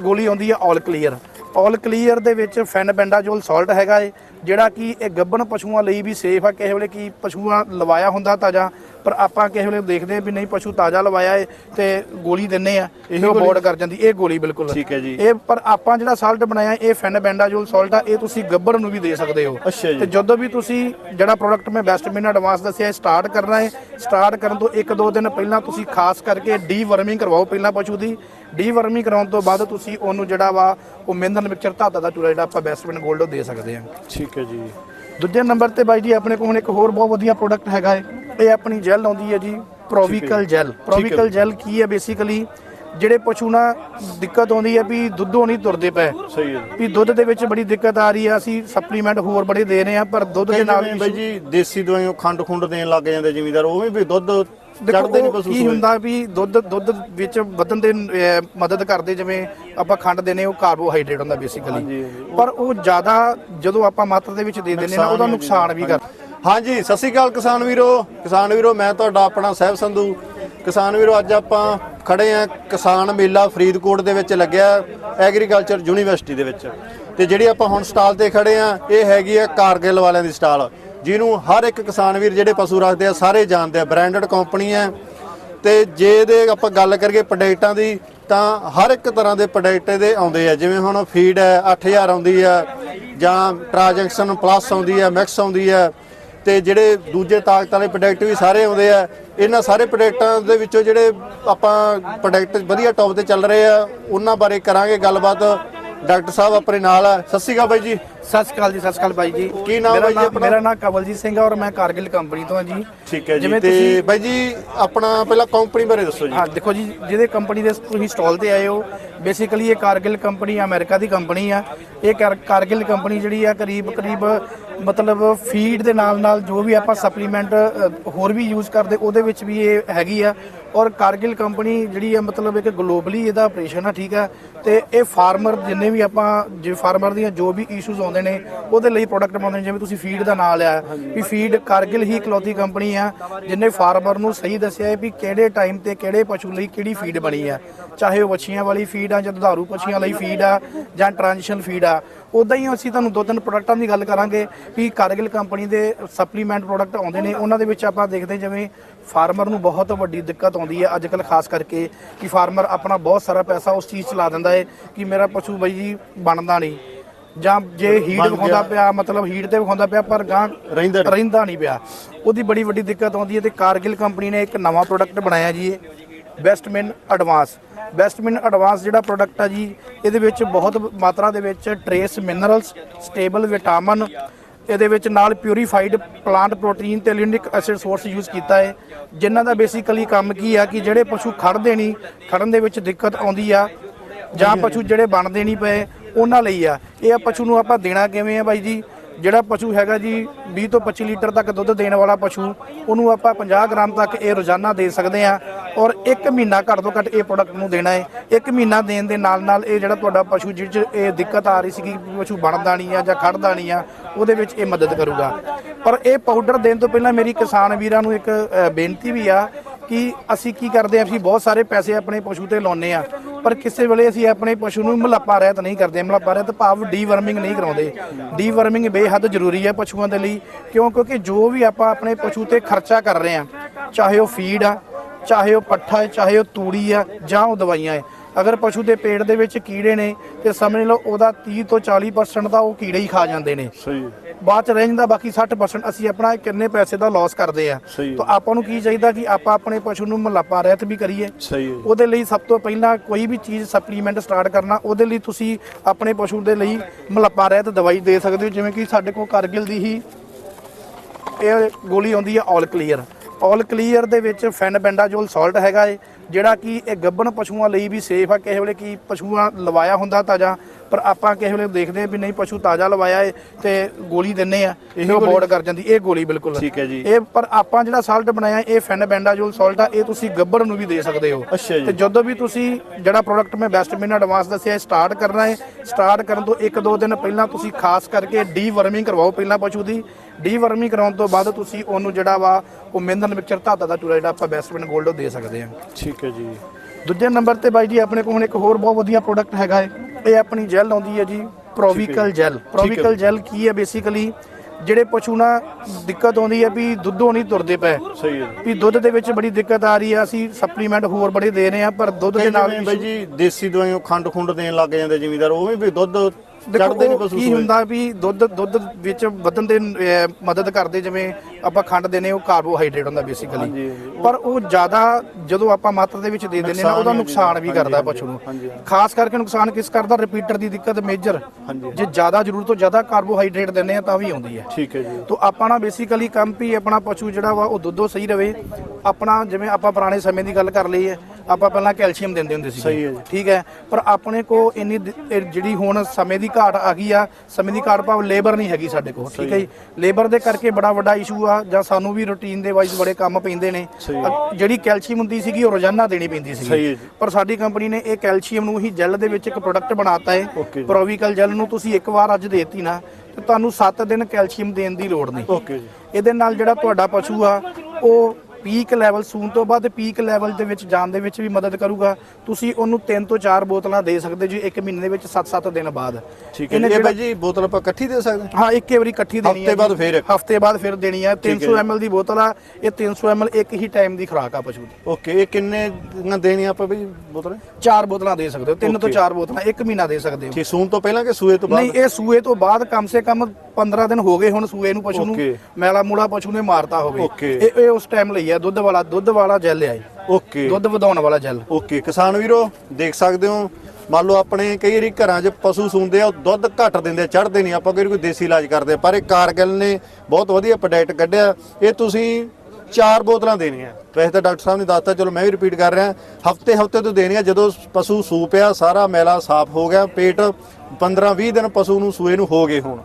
ਗੋਲੀ ਆਉਂਦੀ ਹੈ ਆਲ ਕਲੀਅਰ ਆਲ ਕਲੀਅਰ ਦੇ ਵਿੱਚ ਫੈਨਬੈਂਡਾਜੋਲ ਸਾਲਟ ਹੈਗਾ ਏ, ਜਿਹੜਾ ਕਿ ਇਹ ਗੱਭਣ ਪਸ਼ੂਆਂ ਲਈ ਵੀ ਸੇਫ ਆ, ਕਿਸੇ ਵੇਲੇ ਕੀ ਪਸ਼ੂਆਂ ਲਵਾਇਆ ਹੁੰਦਾ ਤਾਜ਼ਾ ਪਰ ਆਪਾਂ ਕਿਸੇ ਵੇਲੇ ਦੇਖਦੇ ਹਾਂ ਵੀ ਨਹੀਂ ਪਸ਼ੂ ਤਾਜ਼ਾ ਲਵਾਇਆ ਏ ਤੇ ਗੋਲੀ ਦਿੰਨੇ ਆ। ਇਹ ਅਬੋਰਡ ਕਰ ਜਾਂਦੀ। ਇਹ ਗੋਲੀ ਬਿਲਕੁਲ। ਠੀਕ ਹੈ ਜੀ। ਇਹ ਪਰ ਆਪਾਂ ਜਿਹੜਾ ਸਾਲਟ ਬਣਾਇਆ ਇਹ ਫੈਨਬੈਂਡਾਜੋਲ ਸਾਲਟ ਆ ਇਹ ਤੁਸੀਂ ਗੱਭਣ ਨੂੰ ਵੀ ਦੇ ਸਕਦੇ ਹੋ। ਅੱਛਾ ਜੀ। ਤੇ ਜਦੋਂ ਵੀ ਤੁਸੀਂ ਜਿਹੜਾ ਪ੍ਰੋਡਕਟ ਮੈਂ ਬੈਸਟ ਮਿਨ ਐਡਵਾਂਸ ਦੱਸਿਆ ਸਟਾਰਟ ਕਰਨਾ ਹੈ ਸਟਾਰਟ ਕਰਨ ਤੋਂ 1-2 ਦਿਨ ਪਹਿਲਾਂ ਤੁਸੀਂ ਖਾਸ ਕਰਕੇ ਡੀਵਰਮਿੰਗ ਕਰਵਾਓ ਪਹਿਲਾਂ ਪਸ਼ੂ ਦੀ। ਡੀਵਰਮਿੰਗ ਕਰਾਉਣ ਤੋਂ ਬਾਅਦ ਤੁਸੀਂ ਉਹਨੂੰ ਜਿਹੜਾ ਵਾ ਉਹ ਮਿੰਦਨ ਮਿਕਸਚਰ ਧਾਤਾ ਦਾ ਚੂਰਾ ਜਿਹੜਾ ਆਪਾਂ ਬੈਸਟ ਮਿਨ 골ਡ ਦੇ ਸਕਦੇ ਹਾਂ। ਠੀਕ ਹੈ ਜੀ। ਦੂਜੇ ਨੰਬਰ ਤੇ ਬਾਈ ਜੀ ਆਪਣੇ ਕੋਲ ਹੁਣ ਇੱਕ ਹੋਰ ਬਹੁਤ ਵਧੀਆ ਪ੍ਰੋਡਕਟ ਹੈਗਾ ਹੈ ਇਹ ਆਪਣੀ ਜੈਲ ਆਉਂਦੀ ਹੈ ਜੀ। ਪ੍ਰੋਵਿਕਲ ਜੈਲ ਪ੍ਰੋਵਿਕਲ ਜੈਲ ਕੀ ਹੈ ਬੇਸਿਕਲੀ ਜਿਹੜੇ ਪਸ਼ੂ ਨਾਲ ਦਿੱਕਤ ਆਉਂਦੀ ਹੈ ਵੀ ਦੁੱਧੋਂ ਨਹੀਂ ਤੁਰਦੇ ਪਏ। ਸਹੀ ਹੈ ਵੀ ਦੁੱਧ ਦੇ ਵਿੱਚ ਬੜੀ ਦਿੱਕਤ ਆ ਰਹੀ ਆ ਅਸੀਂ ਸਪਲੀਮੈਂਟ ਹੋਰ ਬੜੇ ਦੇ ਰਹੇ ਆ ਪਰ ਦੁੱਧ ਦੇ ਨਾਲ ਬਾਈ ਜੀ ਦੇਸੀ ਦਵਾਈਆਂ ਖੰਡ ਖੁੰਡ ਦੇਣ ਲੱਗ ਜਾਂਦੇ ਜ਼ਿਮੀਦਾਰ ਉਵੇਂ ਵੀ ਦੁੱਧ ਚੜਦੇ ਨਹੀਂ ਪਸ਼ੂ ਕੀ। ਹੁੰਦਾ ਵੀ ਦੁੱਧ ਦੁੱਧ ਵਿੱਚ ਵਧਣ ਦੇ ਮਦਦ ਕਰਦੇ ਜਿਵੇਂ ਆਪਾਂ ਖੰਡ ਦੇਨੇ ਉਹ ਕਾਰਬੋਹਾਈਡਰੇਟ ਹੁੰਦਾ ਬੇਸਿਕਲੀ। ਪਰ ਉਹ ਜ਼ਿਆਦਾ ਜਦੋਂ ਆਪਾਂ ਮਾਤਰਾ ਦੇ ਵਿੱਚ ਦੇ ਦਿੰਦੇ ਨਾ ਉਹਦਾ ਨੁਕਸਾਨ ਵੀ ਕਰ ਹਾਂਜੀ। ਸਤਿ ਸ਼੍ਰੀ ਅਕਾਲ ਕਿਸਾਨ ਵੀਰੋ। ਕਿਸਾਨ ਵੀਰੋ ਮੈਂ ਤੁਹਾਡਾ ਆਪਣਾ ਸਹਿਬ ਸੰਧੂ। ਕਿਸਾਨ ਵੀਰੋ ਅੱਜ ਆਪਾਂ ਖੜੇ ਆ ਕਿਸਾਨ ਮੇਲਾ ਫਰੀਦਕੋਟ ਦੇ ਵਿੱਚ ਲੱਗਿਆ ਐਗਰੀਕਲਚਰ ਯੂਨੀਵਰਸਿਟੀ ਦੇ ਵਿੱਚ। ਤੇ ਜਿਹੜੀ ਆਪਾਂ ਹੁਣ ਸਟਾਲ ਤੇ ਖੜੇ ਆ ਇਹ ਹੈਗੀ ਆ ਕਾਰਗਿਲ ਵਾਲਿਆਂ ਦੀ ਸਟਾਲ। ਜਿਹਨੂੰ ਹਰ ਇੱਕ ਕਿਸਾਨ ਵੀਰ ਜਿਹੜੇ ਪਸ਼ੂ ਰੱਖਦੇ ਆ, ਸਾਰੇ ਜਾਣਦੇ ਆ ਬ੍ਰਾਂਡਡ ਕੰਪਨੀ ਹੈ। ਤੇ ਜੇ ਦੇ ਆਪਾਂ ਗੱਲ ਕਰੀਏ ਪ੍ਰੋਡਕਟਾਂ ਦੀ, ਤਾਂ ਹਰ ਇੱਕ ਤਰ੍ਹਾਂ ਦੇ ਪ੍ਰੋਡਕਟ ਇਹਦੇ ਆਉਂਦੇ ਆ। ਜਿਵੇਂ ਹੁਣ ਫੀਡ ਹੈ 8000 ਆਉਂਦੀ ਆ, ਜਾਂ ਟ੍ਰਾਂਜੈਕਸ਼ਨ ਪਲੱਸ ਆਉਂਦੀ ਆ ਮੈਕਸ ਆਉਂਦੀ ਆ। ਤੇ ਜਿਹੜੇ ਦੂਜੇ ਤਾਕਤ ਵਾਲੇ ਪ੍ਰੋਡਕਟ ਵੀ ਸਾਰੇ ਆਉਂਦੇ ਆ। ਇਹਨਾਂ ਸਾਰੇ ਪ੍ਰੋਡਕਟਾਂ ਦੇ ਵਿੱਚੋਂ ਜਿਹੜੇ ਆਪਾਂ ਪ੍ਰੋਡਕਟ ਵਧੀਆ ਟੌਪ ਤੇ ਚੱਲ ਰਹੇ ਆ, ਉਹਨਾਂ ਬਾਰੇ ਕਰਾਂਗੇ ਗੱਲਬਾਤ। ਡਾਕਟਰ ਸਾਹਿਬ ਆਪਣੇ ਨਾਲ ਆ। ਸਤਿ ਸ਼੍ਰੀ ਅਕਾਲ ਬਾਈ ਜੀ। ਸਤਿ ਸ਼੍ਰੀ ਅਕਾਲ ਜੀ ਸਤਿ ਸ਼੍ਰੀ ਅਕਾਲ ਬਾਈ ਜੀ। ਕੀ ਨਾਮ ਬਾਈ ਜੀ ਆਪਣਾ? ਮੇਰਾ ਨਾਮ ਕਵਲਜੀਤ ਸਿੰਘ ਹੈ ਔਰ ਮੈਂ ਕਾਰਗਿਲ ਕੰਪਨੀ ਤੋਂ ਹਾਂ ਜੀ। ਠੀਕ ਹੈ ਜੀ। ਤੇ ਤੁਸੀਂ ਬਾਈ ਜੀ ਆਪਣਾ ਪਹਿਲਾਂ ਕੰਪਨੀ ਬਾਰੇ ਦੱਸੋ ਜੀ। ਹਾਂ ਦੇਖੋ ਜੀ ਜਿਹਦੇ ਕੰਪਨੀ ਦੇ ਤੁਸੀਂ ਸਟਾਲ ਤੇ ਆਏ ਹੋ ਬੇਸਿਕਲੀ ਇਹ ਕਾਰਗਿਲ ਕੰਪਨੀ ਅਮਰੀਕਾ ਦੀ ਕੰਪਨੀ ਆ। ਇਹ ਕਾਰ- ਕਾਰਗਿਲ ਕੰਪਨੀ ਜਿਹੜੀ ਆ ਕਰੀਬ ਕਰੀਬ ਮਤਲਬ ਫੀਡ ਦੇ ਨਾਲ ਨਾਲ ਜੋ ਵੀ ਆਪਾਂ ਸਪਲੀਮੈਂਟ ਹੋਰ ਵੀ ਯੂਜ਼ ਕਰਦੇ ਉਹਦੇ ਵਿੱਚ ਵੀ ਇਹ ਹੈਗੀ ਆ। ਔਰ ਕਾਰਗਿਲ ਕੰਪਨੀ ਜਿਹੜੀ ਆ ਮਤਲਬ ਇੱਕ ਗਲੋਬਲੀ ਇਹਦਾ ਆਪਰੇਸ਼ਨ ਆ, ਠੀਕ ਆ। ਤੇ ਇਹ ਫਾਰਮਰ ਜਿੰਨੇ ਵੀ ਆਪਾਂ, ਜੇ ਫਾਰਮਰ ਦੀਆਂ ਜੋ ਵੀ ਇਸ਼ੂਜ਼ ਆਉਂਦੇ ਨੇ, ਉਹਦੇ ਲਈ ਪ੍ਰੋਡਕਟ ਬਣਾਉਂਦੇ ਨੇ, ਜਿਵੇਂ ਤੁਸੀਂ ਫੀਡ ਦਾ ਨਾਂ ਲਿਆ, ਵੀ ਫੀਡ ਕਾਰਗਿਲ ਹੀ ਇਕਲੌਤੀ ਕੰਪਨੀ ਆ, ਜਿਨੇ ਫਾਰਮਰ ਨੂੰ ਸਹੀ ਦੱਸਿਆ ਹੈ ਵੀ ਕਿਹੜੇ ਟਾਈਮ ਤੇ ਕਿਹੜੇ ਪਸ਼ੂ ਲਈ ਕਿਹੜੀ ਫੀਡ ਬਣੀ ਆ। ਚਾਹੇ ਉਹ ਵੱਛੀਆਂ ਵਾਲੀ ਫੀਡ ਆ ਜਾਂ ਦੁਧਾਰੂ ਪਸ਼ੂਆਂ ਲਈ ਫੀਡ ਆ ਜਾਂ ਟ੍ਰਾਂਜੀਸ਼ਨ ਫੀਡ ਆ। ਉਦਾਂ ਹੀ ਅਸੀਂ ਤੁਹਾਨੂੰ ਦੋ ਤਿੰਨ ਪ੍ਰੋਡਕਟਾਂ ਦੀ ਗੱਲ ਕਰਾਂਗੇ ਵੀ ਕਾਰਗਿਲ ਕੰਪਨੀ ਦੇ ਸਪਲੀਮੈਂਟ ਪ੍ਰੋਡਕਟ ਆਉਂਦੇ ਨੇ ਉਹਨਾਂ ਦੇ ਵਿੱਚ ਆਪਾਂ ਦੇਖਦੇ ਜਿਵੇਂ ਫਾਰਮਰ ਨੂੰ ਬਹੁਤ ਵੱਡੀ ਦਿੱਕਤ ਆਉਂਦੀ ਹੈ ਅੱਜ ਕੱਲ ਖਾਸ ਕਰਕੇ ਕਿ ਫਾਰਮਰ ਆਪਣਾ ਬਹੁਤ ਸਾਰਾ ਪੈਸਾ ਉਸ ਚੀਜ਼ 'ਚ ਲਾ ਦਿੰਦਾ ਹੈ ਕਿ ਮੇਰਾ ਪਸ਼ੂ ਬਈ ਜੀ ਬਣਦਾ ਨਹੀਂ ਜਾਂ ਜੇ ਹੀਟ ਵਿਖਾਉਂਦਾ ਗਿਆ। ਪਿਆ ਮਤਲਬ ਹੀਟ ਤੇ ਵਿਖਾਉਂਦਾ ਪਿਆ ਪਰ ਗਾਂ ਰਹਿੰਦਾ। ਰਹਿੰਦਾ ਨਹੀਂ ਪਿਆ ਉਹਦੀ ਬੜੀ ਵੱਡੀ ਦਿੱਕਤ ਆਉਂਦੀ ਹੈ ਤੇ ਕਾਰਗਿਲ ਕੰਪਨੀ ਨੇ ਇੱਕ ਨਵਾਂ ਪ੍ਰੋਡਕਟ ਬਣਾਇਆ ਜੀ ਇਹ ਬੈਸਟਮਿਨ ਐਡਵਾਂਸ ਬੈਸਟਮਿਨ ਐਡਵਾਂਸ ਜਿਹੜਾ ਪ੍ਰੋਡਕਟ ਆ ਜੀ ਇਹਦੇ ਵਿੱਚ ਬਹੁਤ ਮਾਤਰਾ ਦੇ ਵਿੱਚ ਟਰੇਸ ਮਿਨਰਲਸ ਸਟੇਬਲ ਵਿਟਾਮਿਨ ਇਹਦੇ ਵਿੱਚ ਨਾਲ ਪਿਊਰੀਫਾਈਡ ਪਲਾਂਟ ਪ੍ਰੋਟੀਨ ਤੇ ਲਿਨਿਕ ਐਸਿਡ ਸੋਰਸ ਯੂਜ਼ ਕੀਤਾ ਹੈ। ਜਿਨ੍ਹਾਂ ਦਾ ਬੇਸਿਕਲੀ ਕੰਮ ਕੀ ਆ ਕਿ ਜਿਹੜੇ ਪਸ਼ੂ ਖੜਦੇ ਨਹੀਂ ਖੜਨ ਦੇ ਵਿੱਚ ਦਿੱਕਤ ਆਉਂਦੀ ਆ ਜਾਂ ਪਸ਼ੂ ਜਿਹੜੇ ਬਣਦੇ ਨਹੀਂ ਪਏ ਉਹਨਾਂ ਲਈ ਆ। ਇਹ ਆ ਪਸ਼ੂ ਨੂੰ ਆਪਾਂ ਦੇਣਾ ਕਿਵੇਂ ਆ ਬਾਈ ਜੀ? ਜਿਹੜਾ ਪਸ਼ੂ ਹੈਗਾ ਜੀ 20 ਤੋਂ 25 ਲੀਟਰ ਤੱਕ ਦੁੱਧ ਦੇਣ ਵਾਲਾ ਪਸ਼ੂ, ਉਹਨੂੰ ਆਪਾਂ 50 ਗ੍ਰਾਮ ਤੱਕ ਇਹ ਰੋਜ਼ਾਨਾ ਦੇ ਸਕਦੇ ਆ ਔਰ 1 ਮਹੀਨਾ ਘੱਟ ਤੋਂ ਘੱਟ ਇਹ ਪ੍ਰੋਡਕਟ ਨੂੰ ਦੇਣਾ ਹੈ। 1 ਮਹੀਨਾ ਦੇਣ ਦੇ ਨਾਲ ਨਾਲ ਇਹ ਜਿਹੜਾ ਤੁਹਾਡਾ ਪਸ਼ੂ ਜਿਹ 'ਚ ਇਹ ਦਿੱਕਤ ਆ ਰਹੀ ਸੀ ਕਿ ਪਸ਼ੂ ਬਣਦਾ ਨਹੀਂ ਆ ਜਾਂ ਖੜਦਾ ਨਹੀਂ ਆ, ਉਹਦੇ ਵਿੱਚ ਇਹ ਮਦਦ ਕਰੂਗਾ। ਪਰ ਇਹ ਪਾਊਡਰ ਦੇਣ ਤੋਂ ਪਹਿਲਾਂ ਮੇਰੀ ਕਿਸਾਨ ਵੀਰਾਂ ਨੂੰ ਇੱਕ ਬੇਨਤੀ ਵੀ ਆ ਕਿ ਅਸੀਂ ਕੀ ਕਰਦੇ ਆ ਅਸੀਂ ਬਹੁਤ ਸਾਰੇ ਪੈਸੇ ਆਪਣੇ ਪਸ਼ੂ ਤੇ ਲਾਉਨੇ ਆ ਪਰ ਕਿਸੇ ਵੇਲੇ ਅਸੀਂ ਆਪਣੇ ਪਸ਼ੂ ਨੂੰ ਮਲਾਪਾ ਰਹਿਤ ਨਹੀਂ ਕਰਦੇ। ਮਲਾਪਾ ਰਹਿਤ ਭਾਵ ਡੀਵਰਮਿੰਗ ਨਹੀਂ ਕਰਾਉਂਦੇ। ਡੀਵਰਮਿੰਗ ਬੇਹੱਦ ਜ਼ਰੂਰੀ ਹੈ ਪਸ਼ੂਆਂ ਦੇ ਲਈ, ਕਿਉਂ? ਕਿਉਂਕਿ ਜੋ ਵੀ ਆਪਾਂ ਆਪਣੇ ਪਸ਼ੂ ਤੇ ਖਰਚਾ ਕਰ ਰਹੇ ਆ ਚਾਹੇ ਉਹ ਫੀਡ ਆ, ਚਾਹੇ ਉਹ ਪੱਠਾ ਹੈ, ਚਾਹੇ ਉਹ ਤੂੜੀ ਆ, ਜਾਂ ਉਹ ਦਵਾਈਆਂ ਹੈ, ਅਗਰ ਪਸ਼ੂ ਦੇ ਪੇਟ ਦੇ ਵਿੱਚ ਕੀੜੇ ਨੇ, ਤੇ ਸਮਝ ਲਓ ਉਹਦਾ 30 ਤੋਂ 40% ਦਾ ਉਹ ਕੀੜੇ ਹੀ ਖਾ ਜਾਂਦੇ ਨੇ। ਸਹੀ ਬਾਅਦ ਚ ਰਹਿ ਜਾਂਦਾ ਬਾਕੀ 60% ਅਸੀਂ ਆਪਣਾ ਕਿੰਨੇ ਪੈਸੇ ਦਾ ਲਾਸ ਕਰਦੇ ਆ। ਤਾਂ ਆਪਾਂ ਨੂੰ ਕੀ ਚਾਹੀਦਾ ਕਿ ਆਪਾਂ ਆਪਣੇ ਪਸ਼ੂ ਨੂੰ ਮੁਲਾਪਾ ਰਹਿਤ ਵੀ ਕਰੀਏ। ਜੀ। ਉਹਦੇ ਲਈ ਸਭ ਤੋਂ ਪਹਿਲਾਂ ਕੋਈ ਵੀ ਚੀਜ਼ ਸਪਲੀਮੈਂਟ ਸਟਾਰਟ ਕਰਨਾ ਉਹਦੇ ਲਈ ਤੁਸੀਂ ਆਪਣੇ ਪਸ਼ੂ ਦੇ ਲਈ ਮੁਲਾਪਾ ਰਹਿਤ ਦਵਾਈ ਦੇ ਸਕਦੇ ਹੋ। ਜਿਵੇਂ ਕਿ ਸਾਡੇ ਕੋਲ ਕਾਰਗਿਲ ਦੀ ਹੀ ਇਹ ਗੋਲੀ ਆਉਂਦੀ ਹੈ ਆਲ ਕਲੀਅਰ ਆਲ ਕਲੀਅਰ ਦੇ ਵਿੱਚ ਫੈਨਬੈਂਡਾਜੋਲ ਸਾਲਟ ਹੈਗਾ ਏ ਜਿਹੜਾ ਕਿ ਇਹ ਗੱਭਣ ਪਸ਼ੂਆਂ ਲਈ ਵੀ ਸੇਫ ਆ। ਕਿਸੇ ਵੇਲੇ ਕੀ ਪਸ਼ੂਆਂ ਲਵਾਇਆ ਹੁੰਦਾ ਤਾਜ਼ਾ ਪਰ ਆਪਾਂ ਕਿਸੇ ਵੇਲੇ ਦੇਖਦੇ ਹਾਂ ਵੀ ਨਹੀਂ ਪਸ਼ੂ ਤਾਜ਼ਾ ਲਵਾਇਆ ਏ ਤੇ ਗੋਲੀ ਦਿੰਨੇ ਆ। ਇਹ ਅਬੋਰਡ ਕਰ ਜਾਂਦੀ ਇਹ ਗੋਲੀ ਬਿਲਕੁਲ। ਠੀਕ ਹੈ ਜੀ। ਇਹ ਪਰ ਆਪਾਂ ਜਿਹੜਾ ਸਾਲਟ ਬਣਾਇਆ ਇਹ ਫੈਨਬੈਂਡਾਜੋਲ ਸਾਲਟ ਆ ਇਹ ਤੁਸੀਂ ਗੱਭਣ ਨੂੰ ਵੀ ਦੇ ਸਕਦੇ ਹੋ। ਅੱਛਾ ਜੀ। ਤੇ ਜਦੋਂ ਵੀ ਤੁਸੀਂ ਜਿਹੜਾ ਪ੍ਰੋਡਕਟ ਮੈਂ ਬੈਸਟ ਮਿਨ ਐਡਵਾਂਸ ਦੱਸਿਆ ਸਟਾਰਟ ਕਰਨਾ ਹੈ ਸਟਾਰਟ ਕਰਨ ਤੋਂ 1-2 ਦਿਨ ਪਹਿਲਾਂ ਤੁਸੀਂ ਖਾਸ ਕਰਕੇ ਡੀਵਰਮਿੰਗ ਕਰਵਾਓ ਪਹਿਲਾਂ ਪਸ਼ੂ ਦੀ। ਡੀਵਰਮਿੰਗ ਕਰਾਉਣ ਤੋਂ ਬਾਅਦ ਤੁਸੀਂ ਉਹਨੂੰ ਜਿਹੜਾ ਵਾ ਉਹ ਮਿੰਦਨ ਮਿਕਸਚਰ ਧਾਤਾ ਦਾ ਚੂਰਾ ਜਿਹੜਾ ਆਪਾਂ ਬੈਸਟ ਮਿਨ 골ਡ ਦੇ ਸਕਦੇ ਹਾਂ। ਠੀਕ ਹੈ ਜੀ। ਦੂਜੇ ਨੰਬਰ ਤੇ ਬਾਈ ਜੀ ਆਪਣੇ ਕੋਲ ਹੁਣ ਇੱਕ ਹੋਰ ਬਹੁਤ ਵਧੀਆ ਪ੍ਰੋਡਕਟ ਹੈਗਾ ਹੈ ਇਹ ਆਪਣੀ ਜੈਲ ਆਉਂਦੀ ਹੈ ਜੀ। ਪ੍ਰੋਵਿਕਲ ਜੈਲ ਪ੍ਰੋਵਿਕਲ ਜੈਲ ਕੀ ਹੈ ਬੇਸਿਕਲੀ ਜਿਹੜੇ ਪਸ਼ੂ ਨਾਲ ਦਿੱਕਤ ਆਉਂਦੀ ਹੈ ਵੀ ਦੁੱਧੋਂ ਨਹੀਂ ਤੁਰਦੇ ਪਏ। ਸਹੀ ਹੈ ਵੀ ਦੁੱਧ ਦੇ ਵਿੱਚ ਬੜੀ ਦਿੱਕਤ ਆ ਰਹੀ ਆ ਅਸੀਂ ਸਪਲੀਮੈਂਟ ਹੋਰ ਬੜੇ ਦੇ ਰਹੇ ਆ ਪਰ ਦੁੱਧ ਦੇ ਨਾਲ ਬਾਈ ਜੀ ਦੇਸੀ ਦਵਾਈਆਂ ਖੰਡ ਖੁੰਡ ਦੇਣ ਲੱਗ ਜਾਂਦੇ ਜ਼ਿਮੀਦਾਰ ਉਹ ਵੀ ਦੁੱਧ ਦੇਖੋ ਕੀ। ਹੁੰਦਾ ਵੀ ਦੁੱਧ ਦੁੱਧ ਵਿੱਚ ਵਧਣ ਦੇ ਮਦਦ ਕਰਦੇ ਜਿਵੇਂ ਆਪਾਂ ਖੰਡ ਦਿੰਦੇ ਉਹ ਕਾਰਬੋਹਾਈਡਰੇਟ ਹੁੰਦਾ ਬੇਸਿਕਲੀ ਪਰ ਉਹ ਜ਼ਿਆਦਾ ਜਦੋਂ ਆਪਾਂ ਮਾਤਰਾ ਦੇ ਵਿੱਚ ਦੇ ਦਿੰਦੇ ਨਾ ਉਹਦਾ ਨੁਕਸਾਨ ਵੀ ਕਰਦਾ ਪਸ਼ੂ ਨੂੰ। ਖਾਸ ਕਰਕੇ ਨੁਕਸਾਨ ਕਿਸ ਕਰਦਾ? ਰਿਪੀਟਰ ਦੀ ਦਿੱਕਤ ਮੇਜਰ। ਜੇ ਜ਼ਿਆਦਾ ਜ਼ਰੂਰਤ ਤੋਂ ਜ਼ਿਆਦਾ ਕਾਰਬੋਹਾਈਡਰੇਟ ਦਿੰਦੇ ਆ ਤਾਂ ਵੀ ਆਉਂਦੀ ਹੈ। ਠੀਕ ਹੈ ਜੀ। ਤੋ ਆਪਾਂ ਨਾ ਬੇਸਿਕਲੀ ਕੰਮ ਵੀ ਆਪਣਾ ਪਸ਼ੂ ਜਿਹੜਾ ਵਾ ਉਹ ਦੁੱਧੋਂ ਸਹੀ ਰਵੇ। ਆਪਣਾ ਜਿਵੇਂ ਆਪਾਂ ਪੁਰਾਣੇ ਸਮੇਂ ਦੀ ਗੱਲ ਕਰ ਲਈ ਹੈ ਆਪਾਂ ਪਹਿਲਾਂ ਕੈਲਸ਼ੀਅਮ ਦਿੰਦੇ ਹੁੰਦੇ ਸੀ ਸਹੀ ਹੈ ਜੀ। ਠੀਕ ਹੈ ਪਰ ਆਪਣੇ ਕੋ ਇੰਨੀ ਦ- ਇਹ ਜਿਹੜੀ ਹੁਣ ਸਮੇਂ ਦੀ ਘਾਟ ਆ ਗਈ ਆ ਸਮੇਂ ਦੀ ਘਾਟ ਭਾਵ ਲੇਬਰ ਨਹੀਂ ਹੈਗੀ ਸਾਡੇ ਕੋਲ ਠੀਕ ਹੈ ਜੀ। ਲੇਬਰ ਦੇ ਕਰਕੇ ਬੜਾ ਵੱਡਾ ਇਸ਼ੂ ਆ ਜਾਂ ਸਾਨੂੰ ਵੀ ਰੁਟੀਨ ਦੇ ਵਾਈਜ਼ ਬੜੇ ਕੰਮ ਪੈਂਦੇ ਨੇ। ਸਹੀ ਅ- ਜਿਹੜੀ ਕੈਲਸ਼ੀਅਮ ਹੁੰਦੀ ਸੀਗੀ ਉਹ ਰੋਜ਼ਾਨਾ ਦੇਣੀ ਪੈਂਦੀ ਸਹੀ ਹੈ ਸੀ ਜੀ। ਪਰ ਸਾਡੀ ਕੰਪਨੀ ਨੇ ਇਹ ਕੈਲਸ਼ੀਅਮ ਨੂੰ ਹੀ ਜੈਲ ਦੇ ਵਿੱਚ ਇੱਕ ਪ੍ਰੋਡਕਟ ਬਣਾਤਾ Okay ਹੈ ਜੀ। ਪ੍ਰੋਵਿਕਲ ਜੈਲ ਨੂੰ ਤੁਸੀਂ ਇੱਕ ਵਾਰ ਅੱਜ ਦੇਤੀ ਨਾ ਤੇ ਤੁਹਾਨੂੰ 7 ਦਿਨ ਕੈਲਸ਼ੀਅਮ ਦੇਣ ਦੀ ਲੋੜ ਨਹੀਂ। ਓਕੇ ਜੀ। ਇਹਦੇ ਨਾਲ ਜਿਹੜਾ ਤੁਹਾਡਾ ਪਸ਼ੂ ਆ ਉਹ ਪੀਕ ਲੈਵਲ ਸੂਣ ਤੋਂ ਬਾਅਦ ਪੀਕ ਲੈਵਲ ਦੇ ਵਿੱਚ ਜਾਣ ਦੇ ਵਿੱਚ ਵੀ ਮਦਦ ਕਰੂਗਾ। ਤੁਸੀਂ ਉਹਨੂੰ 3 ਤੋਂ 4 ਬੋਤਲਾਂ ਦੇ ਸਕਦੇ ਜੀ ਇੱਕ ਮਹੀਨੇ ਦੇ ਵਿੱਚ 7-7 ਦਿਨ ਬਾਅਦ। ਠੀਕ ਹੈ ਇਹ ਬਾਈ ਜੀ ਬੋਤਲ ਆਪਾਂ ਇਕੱਠੀ ਦੇ ਸਕਦੇ? ਹਾਂ? ਹਾਂ ਇੱਕੇ ਵਾਰੀ ਇਕੱਠੀ ਦੇਣੀ ਹਫ਼ਤੇ ਬਾਅਦ ਫਿਰ। ਹਫ਼ਤੇ ਬਾਅਦ ਫਿਰ ਦੇਣੀ ਹੈ। ਠੀਕ ਹੈ 300 ml ਦੀ ਬੋਤਲ ਆ। ਇਹ 300 ml ਇੱਕ ਹੀ ਟਾਈਮ ਦੀ ਖੁਰਾਕ ਆ ਪਸ਼ੂ ਦੀ। ਓਕੇ ਇਹ ਕਿੰਨੇ ਦੀਆਂ ਦੇਣੀਆਂ ਆਪਾਂ ਬਈ ਬੋਤਲ? ਚਾਰ ਬੋਤਲਾਂ ਦੇ ਸਕਦੇ ਹੋ। ਤਿੰਨ ਤੋਂ. ਚਾਰ ਬੋਤਲਾਂ ਇੱਕ ਮਹੀਨਾ ਦੇ ਸਕਦੇ ਹੋ। ਠੀਕ ਸੂਣ ਤੋਂ ਪਹਿਲਾਂ ਕਿ ਸੂਏ ਤੋਂ ਨਹੀਂ ਬਾਅਦ ਇਹ ਸੂਏ ਤੋਂ ਬਾਅਦ ਕਮ ਸੇ ਕਮ 15 ਦਿਨ ਹੋ ਗਏ ਹੁਣ ਸੂਏ ਨੂੰ ਪਸ਼ੂ ਨੂੰ. ਮੈਲਾ ਮੂਲਾ ਪਸ਼ੂ ਨੇ ਮਾਰਤਾ ਹੋਵੇ. ਇਹ ਇਹ ਉਸ ਟਾਈਮ ਲਈ ਆ ਦੁੱਧ ਵਾਲਾ ਦੁੱਧ ਵਾਲਾ ਜੈਲ ਆ ਇਹ। ਓਕੇ। ਦੁੱਧ ਵਧਾਉਣ ਵਾਲਾ ਜੈਲ। ਓਕੇ ਕਿਸਾਨ ਵੀਰੋ ਦੇਖ ਸਕਦੇ ਹੋ ਮੰਨ ਲਓ ਆਪਣੇ ਕਈ ਵਾਰੀ ਘਰਾਂ 'ਚ ਪਸ਼ੂ ਸੂੰਦੇ ਆ ਉਹ ਦੁੱਧ ਘੱਟ ਦਿੰਦੇ ਚੜਦੇ ਨਹੀਂ ਆਪਾਂ ਕਈ ਦੇਸੀ ਇਲਾਜ ਕਰਦੇ ਆ ਪਰ ਇਹ ਕਾਰਗਿਲ ਨੇ ਬਹੁਤ ਵਧੀਆ ਪ੍ਰੋਡਕਟ ਕੱਢਿਆ। ਇਹ ਤੁਸੀਂ ਚਾਰ ਬੋਤਲਾਂ ਦੇਣੀਆਂ। ਵੈਸੇ ਤਾਂ ਡਾਕਟਰ ਸਾਹਿਬ ਨੇ ਦੱਸਤਾ ਚਲੋ ਮੈਂ ਵੀ ਰਿਪੀਟ ਕਰ ਰਿਹਾ ਹਫ਼ਤੇ ਹਫ਼ਤੇ ਤੋਂ ਦੇਣੀਆਂ ਜਦੋਂ ਪਸ਼ੂ ਸੂ ਪਿਆ ਸਾਰਾ ਮੈਲਾ ਸਾਫ਼ ਹੋ ਗਿਆ ਪੇਟ 15-20 ਦਿਨ ਪਸ਼ੂ ਨੂੰ ਸੂਏ ਨੂੰ ਹੋ ਗਏ ਹੁਣ।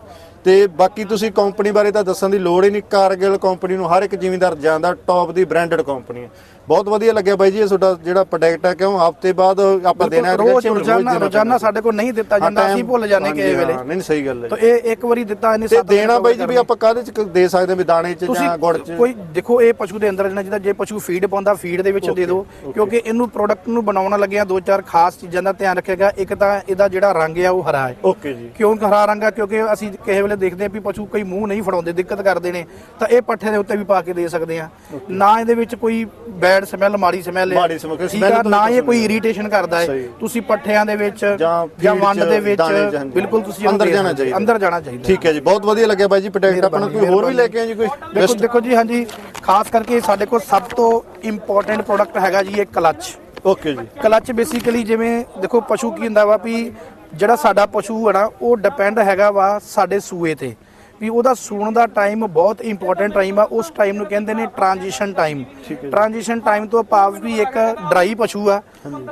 ਤੇ ਬਾਕੀ ਤੁਸੀਂ ਕੰਪਨੀ ਬਾਰੇ ਤਾਂ ਦੱਸਣ ਦੀ ਲੋੜ ਹੀ ਨਹੀਂ, ਕਾਰਗਿਲ ਕੰਪਨੀ ਨੂੰ ਹਰ ਇੱਕ ਜ਼ਿਮੀਂਦਾਰ ਜਾਣਦਾ ਟੌਪ ਦੀ ਬ੍ਰਾਂਡਡ ਕੰਪਨੀ ਹੈ। ਬਹੁਤ ਵਧੀਆ ਲੱਗਿਆ ਬਾਈ ਜੀ ਇਹ ਤੁਹਾਡਾ ਜਿਹੜਾ ਪ੍ਰੋਡਕਟ ਹੈ ਕਿਉਂ ਹਫ਼ਤੇ ਬਾਅਦ ਆਪਾਂ ਦੇਣਾ ਰੋਜ਼ ਰੋਜ਼ ਰੋਜ਼ਾਨਾ ਰੋਜ਼ਾਨਾ ਸਾਡੇ ਕੋਲ ਨਹੀਂ ਦਿੱਤਾ ਜਾਂਦਾ ਅਸੀਂ ਭੁੱਲ ਜਾਂਦੇ ਕਿਸੇ ਹਾਂਜੀ, ਵੇਲੇ। ਨਹੀਂ ਨਹੀਂ, ਸਹੀ ਗੱਲ ਹੈ ਤਾਂ ਇਹ ਇੱਕ ਵਾਰੀ ਦਿੱਤਾ ਇਹਨੇ ਦਿਨ ਦੇਣਾ ਬਾਈ ਜੀ ਵੀ। ਆਪਾਂ ਕਾਹਦੇ ਚ ਦੇ ਸਕਦੇ ਵੀ ਦਾਣੇ ਚ ਜਾਂ ਗੁੜ ਚ? ਕੋਈ ਦੇਖੋ ਇਹ ਪਸ਼ੂ ਦੇ ਅੰਦਰ ਜਿਹੜਾ ਜਿਹਦਾ ਜੇ ਪਸ਼ੂ ਫੀਡ ਪਾਉਂਦਾ ਫੀਡ ਦੇ ਵਿੱਚ ਦੇ ਦਿਓ ਕਿਉਂਕਿ ਇਹਨੂੰ ਪ੍ਰੋਡਕਟ ਨੂੰ ਬਣਾਉਣ ਲੱਗਿਆ ਦੋ ਚਾਰ ਖਾਸ ਚੀਜ਼ਾਂ ਦਾ ਧਿਆਨ ਰੱਖੇਗਾ। ਇੱਕ ਤਾਂ ਇਹਦਾ ਜਿਹੜਾ ਰੰਗ ਆ ਉਹ ਹਰਾ ਹੈ। ਓਕੇ ਜੀ। ਕਿਉਂ ਹਰਾ ਰੰਗ ਆ? ਕਿਉਂਕਿ ਅਸੀਂ ਕਿਸੇ ਵੇਲੇ ਦੇਖਦੇ ਆ ਵੀ ਪਸ਼ੂ ਕਈ ਮੂੰਹ ਨਹੀਂ ਫੜਾਉਂਦੇ ਦਿੱਕਤ ਕਰਦੇ ਨੇ। ਤਾਂ ਇਹ ਪੱਠੇ ਦੇ ਉੱਤੇ ਵੀ ਪਾ ਕੇ ਦੇ ਸਕਦੇ ਆ ਨਾ ਇਹਦੇ ਵਿੱਚ ਕੋਈ ਬੈਡ ਸਮੈਲ ਮਾੜੀ ਸਮੈਲ ਮਾੜੀ smell, ਠੀਕ ਆ ਨਾ ਇਹ ਕੋਈ ਇਰੀਟੇਸ਼ਨ ਕਰਦਾ ਹੈ। ਸਹੀ। ਤੁਸੀਂ ਪੱਠਿਆਂ ਦੇ ਵਿੱਚ ਜਾਂ ਵੰਡ ਚ, ਦੇ ਵਿੱਚ ਦਾਣੇ ਚ, ਹਾਂਜੀ। ਬਿਲਕੁਲ ਤੁਸੀਂ ਅੰਦਰ ਜਾਣਾ। ਚਾਹੀਦਾ। ਅੰਦਰ ਜਾਣਾ ਚਾਹੀਦਾ। ਠੀਕ ਹੈ ਜੀ ਬਹੁਤ ਵਧੀਆ ਲੱਗਿਆ ਬਾਈ ਜੀ ਪ੍ਰੋਡਕਟ ਆਪਣਾ ਕੋਈ ਹੋਰ ਵੀ ਲੈ ਕੇ ਆਏ ਜੀ ਕੋਈ? ਦੇਖੋ ਦੇਖੋ ਜੀ ਹਾਂਜੀ। ਖਾਸ ਕਰਕੇ ਸਾਡੇ ਕੋਲ ਸਭ ਤੋਂ ਇੰਪੋਰਟੈਂਟ ਪ੍ਰੋਡਕਟ ਹੈਗਾ ਜੀ ਇਹ ਕਲਚ। ਓਕੇ ਜੀ। ਕਲਚ ਬੇਸਿਕਲੀ ਜਿਵੇਂ ਦੇਖੋ ਪਸ਼ੂ ਕੀ ਹੁੰਦਾ ਵਾ ਵੀ ਜਿਹੜਾ ਸਾਡਾ ਪਸ਼ੂ ਹੈ ਨਾ ਉਹ ਡਿਪੈਂਡ ਹੈਗਾ ਵਾ ਸਾਡੇ ਸੂਏ ਤੇ। ਵੀ ਉਹਦਾ ਸੂਣ ਦਾ ਟਾਈਮ ਬਹੁਤ ਇੰਪੋਰਟੈਂਟ ਟਾਈਮ ਆ। ਉਸ ਟਾਈਮ ਨੂੰ ਕਹਿੰਦੇ ਨੇ ਟ੍ਰਾਂਜੀਸ਼ਨ ਟਾਈਮ ਟ੍ਰਾਂਜੀਸ਼ਨ ਟਾਈਮ ਤੋਂ ਭਾਵ ਵੀ ਇੱਕ ਡਰਾਈ ਪਸ਼ੂ ਆ।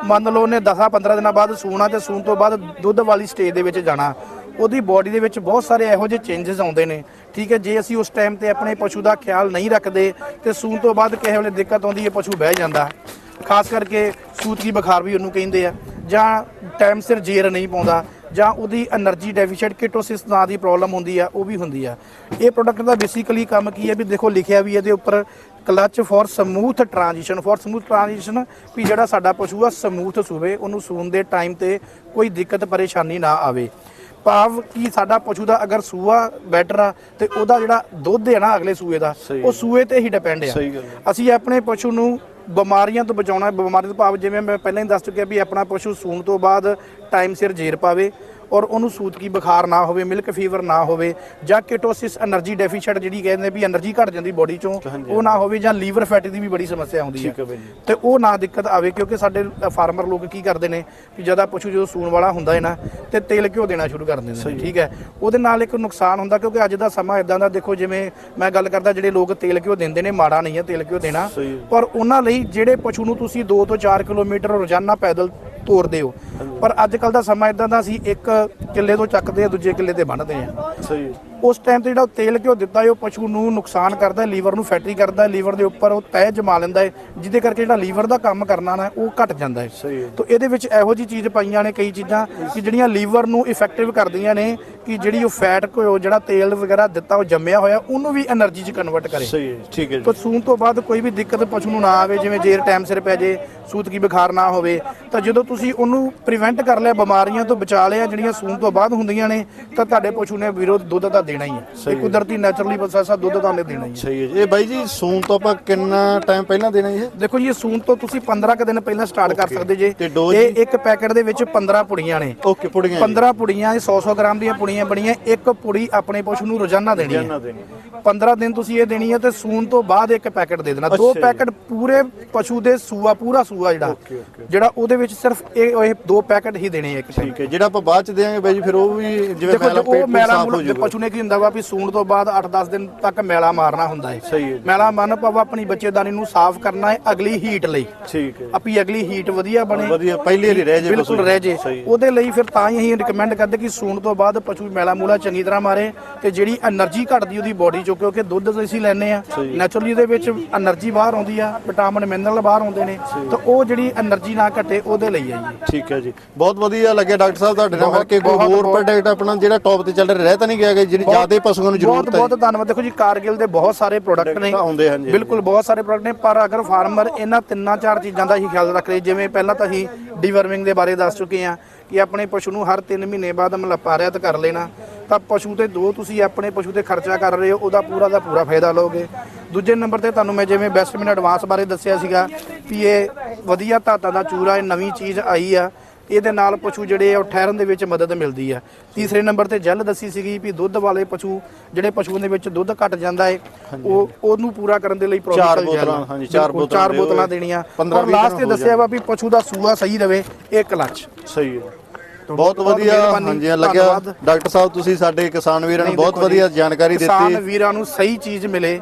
ਮੰਨ ਲਓ ਉਹਨੇ 10-15 ਦਿਨਾਂ ਬਾਅਦ ਸੂਣਾ ਤੇ ਸੂਣ ਤੋਂ ਬਾਅਦ ਦੁੱਧ ਵਾਲੀ ਸਟੇਜ ਦੇ ਵਿੱਚ ਜਾਣਾ। ਉਹਦੀ ਬਾਡੀ ਦੇ ਵਿੱਚ ਬਹੁਤ ਸਾਰੇ ਇਹੋ ਜਿਹੇ ਚੇਂਜਸ ਆਉਂਦੇ ਨੇ। ਠੀਕ ਹੈ ਜੇ ਅਸੀਂ ਉਸ ਟਾਈਮ ਤੇ ਆਪਣੇ ਪਸ਼ੂ ਦਾ ਖਿਆਲ ਨਹੀਂ ਰੱਖਦੇ ਤੇ ਸੂਣ ਤੋਂ ਬਾਅਦ ਕਿਸੇ ਵੇਲੇ ਦਿੱਕਤ ਆਉਂਦੀ ਹੈ ਪਸ਼ੂ ਬਹਿ ਜਾਂਦਾ। ਖਾਸ ਕਰਕੇ ਸੂਤਕੀ ਬੁਖਾਰ ਵੀ ਉਹਨੂੰ ਕਹਿੰਦੇ ਆ। ਜਾਂ ਟਾਈਮ ਸਿਰ ਜੇਰ ਨਹੀਂ ਪਾਉਂਦਾ। ਜਾਂ ਉਹਦੀ એનર્ਜੀ ਡੈਫੀਸ਼ੀਟ ਕਿਟੋਸਿਸ ਨਾਂ ਦੀ ਪ੍ਰੋਬਲਮ ਹੁੰਦੀ ਆ ਉਹ ਵੀ ਹੁੰਦੀ ਆ। ਇਹ ਪ੍ਰੋਡਕਟ ਦਾ ਬੇਸਿਕਲੀ ਕੰਮ ਕੀ ਹੈ ਵੀ ਦੇਖੋ ਲਿਖਿਆ ਵੀ ਇਹਦੇ ਉੱਪਰ clutch for smooth transition for smooth transition ਵੀ ਜਿਹੜਾ ਸਾਡਾ ਪਸ਼ੂ ਆ ਸਮੂਥ ਸੂਵੇ ਉਹਨੂੰ ਸੂਣ ਦੇ ਟਾਈਮ ਤੇ ਕੋਈ ਦਿੱਕਤ ਪਰੇਸ਼ਾਨੀ ਨਾ ਆਵੇ। ਭਾਵ ਕਿ ਸਾਡਾ ਪਸ਼ੂ ਦਾ ਅਗਰ ਸੂਆ ਬੈਟਰ ਆ ਤੇ ਉਹਦਾ ਜਿਹੜਾ ਦੁੱਧ ਹੈ ਨਾ ਅਗਲੇ ਸੂਏ ਦਾ ਉਹ ਸੂਏ ਤੇ ਹੀ ਡਿਪੈਂਡ ਆ। ਅਸੀਂ ਆਪਣੇ ਪਸ਼ੂ ਨੂੰ ਬਿਮਾਰੀਆਂ ਤੋਂ ਬਚਾਉਣਾ ਬਿਮਾਰੀ ਤੋਂ ਭਾਵ ਜਿਵੇਂ ਮੈਂ ਪਹਿਲਾਂ ਹੀ ਦੱਸ ਚੁੱਕਿਆ ਵੀ ਆਪਣਾ ਪਸ਼ੂ ਸੂਣ ਤੋਂ ਬਾਅਦ ਟਾਈਮ ਸਿਰ ਜੇਰ ਪਾਵੇ। ਔਰ ਉਹਨੂੰ ਸੂਤ ਸੂਤਕੀ ਬੁਖਾਰ ਨਾ ਹੋਵੇ ਮਿਲਕ ਫੀਵਰ ਨਾ ਹੋਵੇ ਜਾਂ ਕਿਟੋਸਿਸ એનર્ਜੀ ਡੈਫੀਸ਼ੀਟ ਜਿਹੜੀ ਕਹਿੰਦੇ ਵੀ એનર્ਜੀ ਘਟ ਜਾਂਦੀ ਬੋਡੀ ਚੋਂ ਉਹ ਨਾ ਹੋਵੇ ਜਾਂ ਲੀਵਰ ਫੈਟ ਦੀ ਵੀ ਬੜੀ ਸਮੱਸਿਆ ਹੁੰਦੀ ਹੈ ਤੇ ਉਹ ਨਾ ਦਿੱਕਤ ਆਵੇ ਕਿਉਂਕਿ ਸਾਡੇ ਫਾਰਮਰ ਲੋਕ ਕੀ ਕਰਦੇ ਨੇ ਕਿ ਜਦ ਆ ਪਸ਼ੂ ਜਦੋਂ ਸੂਣ ਵਾਲਾ ਹੁੰਦਾ ਹੈ ਨਾ ਤੇ ਤੇਲ ਘਿਓ ਦੇਣਾ ਸ਼ੁਰੂ ਕਰ ਦਿੰਦੇ ਨੇ ਠੀਕ ਹੈ। ਉਹਦੇ ਨਾਲ ਇੱਕ ਨੁਕਸਾਨ ਹੁੰਦਾ ਕਿਉਂਕਿ ਅੱਜ ਦਾ ਸਮਾਂ ਇਦਾਂ ਦਾ ਦੇਖੋ ਜਿਵੇਂ ਮੈਂ ਗੱਲ ਕਰਦਾ ਜਿਹੜੇ ਲੋਕ ਤੇਲ ਘਿਓ ਦਿੰਦੇ ਨੇ ਮਾੜਾ ਨਹੀਂ ਹੈ ਤੇਲ ਘਿਓ ਦੇਣਾ ਪਰ ਉਹਨਾਂ ਲਈ ਜਿਹੜੇ ਪਸ਼ੂ ਨੂੰ ਤੁਸੀਂ 2 ਤੋਂ 4 ਕਿਲੋਮੀਟਰ ਰੋਜ਼ਾਨਾ ਪੈਦਲ ਤੋਰਦੇ ਹੋ। ਪਰ ਅੱਜ ਕੱਲ ਦਾ ਸਮਾਂ ਇਦਾਂ ਦਾ ਸੀ, ਇੱਕ ਕਿੱਲੇ ਤੋਂ ਚੱਕਦੇ ਆ, ਦੂਜੇ ਕਿੱਲੇ ਤੇ ਬੰਨਦੇ ਆ। ਸਹੀ ਉਸ ਟਾਈਮ ਤੇ ਜਿਹੜਾ ਉਹ ਤੇਲ ਘਿਓ ਦਿੱਤਾ ਹੈ ਉਹ ਪਸ਼ੂ ਨੂੰ ਨੁਕਸਾਨ ਕਰਦਾ ਹੈ ਲੀਵਰ ਨੂੰ ਫੈਟਰੀ ਕਰਦਾ ਹੈ ਲੀਵਰ ਦੇ ਉੱਪਰ ਉਹ ਤਹਿ ਜਮਾ ਲੈਂਦਾ ਹੈ ਜਿਹਦੇ ਕਰਕੇ ਜਿਹੜਾ ਲੀਵਰ ਦਾ ਕੰਮ ਕਰਨਾ ਨਾ ਉਹ ਘਟ ਜਾਂਦਾ ਹੈ। ਸਹੀ ਇਹਦੇ ਵਿੱਚ ਇਹੋ ਜੀ ਚੀਜ਼ ਪਾਈਆਂ ਨੇ ਕਈ ਚੀਜ਼ਾਂ ਕਿ ਜਿਹੜੀਆਂ ਲੀਵਰ ਨੂੰ ਇਫੈਕਟਿਵ ਕਰਦੀਆਂ ਨੇ ਕਿ ਜਿਹੜੀ ਉਹ ਫੈਟ ਘਿਓ ਜਿਹੜਾ ਤੇਲ ਵਗੈਰਾ ਦਿੱਤਾ ਉਹ ਜੰਮਿਆ ਹੋਇਆ ਉਹਨੂੰ ਵੀ ਐਨਰਜੀ 'ਚ ਕਨਵਰਟ ਕਰੇ। ਸਹੀ ਠੀਕ ਹੈ ਜੀ। ਤਾਂ ਸੂਣ ਤੋਂ ਬਾਅਦ ਕੋਈ ਵੀ ਦਿੱਕਤ ਪਸ਼ੂ ਨੂੰ ਨਾ ਆਵੇ ਜਿਵੇਂ ਜੇਰ ਟਾਈਮ ਸਿਰ ਪੈ ਜੇ ਸੂਤ ਕੀ ਬੁਖਾਰ ਨਾ ਹੋਵੇ ਤਾਂ ਜਦੋਂ ਤੁਸੀਂ ਉਹਨੂੰ ਪ੍ਰੀਵੈਂਟ ਕਰ ਲਿਆ ਬਿਮਾਰੀਆਂ ਤੋਂ ਬਚਾ ਲਿਆ ਜਿਹੜੀਆਂ ਸੂਣ ਤੋਂ ਬਾਅਦ ਹੁੰਦੀਆਂ ਨੇ ਤਾਂ ਤੁਹਾਡੇ ਪਸ਼ੂ ਨੇ ਵਿਰੋਧ ਦੁੱਧ ਦਾ ਦੇਣਾ ਹੀ ਹੈ। ਇਹ ਕੁਦਰਤੀ ਨੈਚੁਰਲੀ ਪ੍ਰੋਸੈਸ ਆ ਦੁੱਧ ਤਾਂ ਉਹਨੇ ਦੇਣਾ ਹੀ ਹੈ। ਸਹੀ ਹੈ ਜੀ। ਇਹ ਬਾਈ ਜੀ ਸੂਨ ਤੋਂ ਆਪਾਂ ਕਿੰਨਾ ਟਾਈਮ ਪਹਿਲਾਂ ਦੇਣਾ ਜੀ ਇਹ? ਦੇਖੋ ਜੀ ਇਹ ਸੂਣ ਤੋਂ ਤੁਸੀਂ 15 ਕੁ ਦਿਨ ਪਹਿਲਾਂ ਸਟਾਰਟ ਕਰ ਸਕਦੇ ਜੇ। ਤੇ ਇੱਕ ਪੈਕੇਟ ਦੇ ਵਿੱਚ 15 ਪੁੜੀਆਂ ਨੇ। ਓਕੇ ਪੁੜੀਆਂ ਜੀ। 15 ਪੁੜੀਆਂ 100-100 ਗ੍ਰਾਮ ਦੀਆਂ ਪੁੜੀਆਂ ਬਣੀਆਂ। ਇੱਕ ਪੁੜੀ ਆਪਣੇ ਪਸ਼ੂ ਨੂੰ ਰੋਜ਼ਾਨਾ ਦੇਣੀ ਹੈ। ਜਾਨਾ ਦੇਣੀ 15 ਦਿਨ ਤੁਸੀਂ ਇਹ ਦੇਣੀ ਹੈ ਤੇ ਸੂਣ ਤੋਂ ਬਾਅਦ ਇੱਕ ਪੈਕੇਟ ਦੇ ਦੇਣਾ। ਦੋ ਅੱਛਾ ਜੀ। ਪੈਕੇਟ ਪੂਰੇ ਪਸ਼ੂ ਦੇ ਸੂਆ ਪੂਰਾ ਸੂਆ ਜਿਹੜਾ। Okay, okay. ਜਿਹੜਾ ਉਹਦੇ ਵਿੱਚ ਸਿਰਫ ਇਹ ਇਹ ਦੋ ਪੈਕੇਟ ਹੀ ਦੇਣੇ ਆ ਇੱਕ time। ਠੀਕ ਹੈ। ਜਿਹੜਾ ਆਪਾਂ ਬਾਅਦ ਚ ਦੇਾਂਗੇ ਬਾਈ ਜੀ ਫਿਰ ਉਹ ਵੀ ਜਿਵੇਂ ਦੇਖੋ ਮੈਲਾ ਜੀ, ਪੇਟ ਉਹ ਪੂਟ ਮੈਲਾ ਸਾਫ਼ ਹੋ ਮੂਲਾ ਜਾਊਗਾ। ਪਸ਼ੂ ਨੇ ਕੀ ਕੀ ਹੁੰਦਾ ਵਾ ਵੀ ਸੂਣ ਤੋਂ ਬਾਅਦ 8-10 ਦਿਨ ਤੱਕ ਮੈਲਾ ਮਾਰਨਾ ਹੁੰਦਾ ਹੈ ਸਹੀ ਹੈ ਮੈਲਾ ਮਨ ਪਾਵਾ ਆਪਣੀ ਬੱਚੇਦਾਨੀ ਨੂੰ ਸਾਫ਼ ਕਰਨਾ ਹੈ ਅਗਲੀ ਹੀਟ ਲਈ। ਠੀਕ ਹੈ। ਆਪੀ ਅਗਲੀ ਹੀਟ ਵਧੀਆ ਬਣੇ। ਵਧੀਆ ਪਹਿਲੇ ਲਈ ਰਹਿ ਜੇ ਬਿਲਕੁਲ ਰਹਿ ਜੇ। ਉਹਦੇ ਲਈ ਫਿਰ ਤਾਂ ਹੀ ਅਸੀਂ ਰეკਮੈਂਡ ਕਰਦੇ ਕਿ ਸੂਣ ਤੋਂ ਬਾਅਦ ਪਸ਼ੂ ਮੈਲਾ ਮੂਲਾ ਚੰਗੀ ਤਰ੍ਹਾਂ ਮਾਰੇ ਤੇ ਜਿਹੜੀ એનર્ਜੀ ਘਟਦੀ ਉਹਦੀ ਬਾਡੀ ਚੋਂ ਕਿਉਂਕਿ ਦੁੱਧ ਅਸੀਂ ਲੈਨੇ ਆ ਨੈਚੁਰਲੀ ਦੇ ਵਿੱਚ એનર્ਜੀ ਬਾਹਰ ਆਉਂਦੀ ਆ ਵਿਟਾਮਿਨ ਮਿਨਰਲ ਬਾਹਰ ਆਉਂਦੇ ਨੇ। ਤਾਂ ਉਹ ਜਿਹੜੀ એનર્ਜੀ ਨਾ ਘਟੇ ਉਹਦੇ ਲਈ ਆ ਜੀ। ਠੀਕ ਹੈ ਜੀ। ਬਹੁਤ ਵਧੀਆ ਲੱਗਿਆ ਡਾਕਟਰ ਸਾਹਿਬ ਤੁਹਾਡੇ ਨਾਲ ਮਿਲ ਕੋਈ ਹੋਰ ਪ੍ਰੋਡਕਟ ਆਪਣਾ ਜਿਹੜਾ ਟੌਪ ਤੇ ਚੱਲ ਰਿਹਾ ਰਹਿ ਤਾਂ ਨਹੀਂ ਗਿਆ ਕਿ ਜਿਹੜੀ ਜ਼ਿਆਦਾ ਪਸ਼ੂਆਂ ਨੂੰ ਜ਼ਰੂਰਤ ਬਹੁਤ ਹੈ ਬਹੁਤ ਧੰਨਵਾਦ। ਦੇਖੋ ਜੀ ਕਾਰਗਿਲ ਦੇ ਬਹੁਤ ਸਾਰੇ ਪ੍ਰੋਡਕਟ ਨੇ। ਆਉਂਦੇ ਹਨ ਜੀ। ਬਿਲਕੁਲ ਬਹੁਤ ਸਾਰੇ ਪ੍ਰੋਡਕਟ ਨੇ ਪਰ ਅਗਰ ਫਾਰਮਰ ਇਹਨਾਂ ਤਿੰਨਾਂ ਚਾਰ ਚੀਜ਼ਾਂ ਦਾ ਹੀ ਖਿਆਲ ਰੱਖ ਲੇ ਜਿਵੇਂ ਪਹਿਲਾਂ ਤਾਂ ਅਸੀਂ ਡੀਵਰਮਿੰਗ ਦੇ ਬਾਰੇ ਦੱਸ ਚੁੱਕੇ ਹਾਂ ਕਿ ਆਪਣੇ ਪਸ਼ੂ ਨੂੰ ਹਰ 3 ਮਹੀਨੇ ਬਾਅਦ ਮਲੱਪਾ ਰਿਆਤ ਕਰ ਲੈਣਾ ਤਾਂ ਪਸ਼ੂ ਤੇ ਦੋ ਤੁਸੀਂ ਆਪਣੇ ਪਸ਼ੂ ਤੇ ਖਰਚਾ ਕਰ ਰਹੇ ਹੋ ਉਹਦਾ ਪੂਰਾ ਦਾ ਪੂਰਾ ਫਾਇਦਾ ਲਓਗੇ। ਦੂਜੇ ਨੰਬਰ ਤੇ ਤੁਹਾਨੂੰ ਮੈਂ ਜਿਵੇਂ ਬੈਸਟ ਮਿਨ ਐਡਵਾਂਸ ਬਾਰੇ ਦੱਸਿਆ ਸੀਗਾ ਵੀ ਇਹ ਵਧੀਆ ਧਾਤਾਂ ਦਾ ਚੂਰਾ ਇਹ ਨਵੀਂ ਚੀਜ਼ ਆਈ ਆ। ਇਹਦੇ ਨਾਲ ਪਸ਼ੂ ਜਿਹੜੇ ਆ ਉਹ ਠਹਿਰਨ ਦੇ ਵਿੱਚ ਮਦਦ ਮਿਲਦੀ ਆ। ਤੀਸਰੇ ਨੰਬਰ ਤੇ ਜੈਲ ਦੱਸੀ ਸੀਗੀ ਵੀ ਦੁੱਧ ਵਾਲੇ ਪਸ਼ੂ ਜਿਹੜੇ ਪਸ਼ੂਆਂ ਦੇ ਵਿੱਚ ਦੁੱਧ ਘਟ ਜਾਂਦਾ ਹੈ ਉਹ ਉਹਨੂੰ ਪੂਰਾ ਕਰਨ ਦੇ ਲਈ ਚਾਰ ਬੋਤਲਾਂ, ਹਾਂਜੀ, ਚਾਰ ਬੋਤਲਾਂ ਚਾਰ ਦਿਓ। ਬੋਤਲਾਂ ਦੇਣੀਆਂ। ਪੰਦਰਾਂ ਔਰ ਵੀਹ ਲਾਸਟ ਦਿਨ ਤੇ ਹੋ ਦੱਸਿਆ ਵਾ ਵੀ ਪਸ਼ੂ ਦਾ ਸੂਆ ਸਹੀ ਰਵੇ ਇਹ ਕਲਚ ਸਹੀ ਹੈ। ਬਹੁਤ ਵਧੀਆ। ਹਾਂਜੀ ਲੱਗਿਆ। ਡਾਕਟਰ ਸਾਹਿਬ ਤੁਸੀਂ ਸਾਡੇ ਕਿਸਾਨ ਵੀਰਾਂ ਨੂੰ ਬਹੁਤ ਜੀ, ਵਧੀਆ ਜਾਣਕਾਰੀ ਕਿਸਾਨ ਦਿੱਤੀ ਵੀਰਾਂ ਨੂੰ ਸਹੀ ਚੀਜ਼ ਮਿਲੇ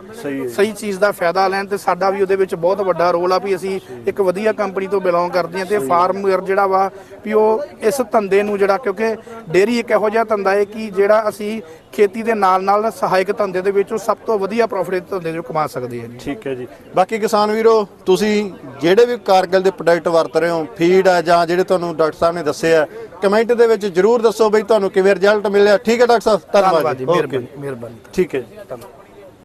ਸਹੀ ਚੀਜ਼ ਦਾ ਫਾਇਦਾ ਲੈਣ ਤੇ ਸਾਡਾ ਵੀ ਉਹਦੇ ਵਿੱਚ ਬਹੁਤ ਵੱਡਾ ਰੋਲ ਆ ਵੀ ਅਸੀਂ ਇੱਕ ਵਧੀਆ ਕੰਪਨੀ ਤੋਂ ਬਿਲੋਂਗ ਕਰਦੇ ਹਾਂ ਤੇ ਫਾਰਮਰ ਜਿਹੜਾ ਵਾ ਵੀ ਉਹ ਇਸ ਧੰਦੇ ਨੂੰ ਜਿਹੜਾ ਕਿਉਂਕਿ ਡੇਰੀ ਇੱਕ ਇਹੋ ਜਿਹਾ ਧੰਦਾ ਹੈ ਕਿ ਜਿਹੜਾ ਅਸੀਂ ਖੇਤੀ ਦੇ ਨਾਲ ਨਾਲ ਸਹਾਇਕ ਧੰਦੇ ਦੇ ਵਿੱਚੋਂ ਸਭ ਤੋਂ ਵਧੀਆ ਪ੍ਰੋਫਿਟ ਧੰਦੇ ਚੋਂ ਕਮਾ ਸਕਦੇ ਹਾਂ ਜੀ। ਠੀਕ ਹੈ ਜੀ। ਬਾਕੀ ਕਿਸਾਨ ਵੀਰੋ ਤੁਸੀਂ ਜਿਹੜੇ ਵੀ ਕਾਰਗਿਲ ਦੇ ਪ੍ਰੋਡਕਟ ਵਰਤ ਰਹੇ ਹੋ ਫੀਡ ਆ ਜਾਂ ਜਿਹੜੇ ਤੁਹਾਨੂੰ ਡਾਕਟਰ ਸਾਹਿਬ ਨੇ ਦੱਸੇ ਆ ਕਮੈਂਟ ਦੇ ਵਿੱਚ ਜਰੂਰ ਦੱਸੋ ਬਈ ਤੁਹਾਨੂੰ ਕਿਵੇਂ ਰਿਜ਼ਲਟ ਮਿਲਿਆ। ਠੀਕ ਹੈ ਡਾਕਟਰ ਸਾਹਿਬ ਧੰਨਵਾਦ ਜੀ। ਮਿਹਰਬਾਨੀ ਮਿਹਰਬਾਨੀ। ਠੀਕ ਹੈ ਜੀ। ਧੰਨਵਾਦ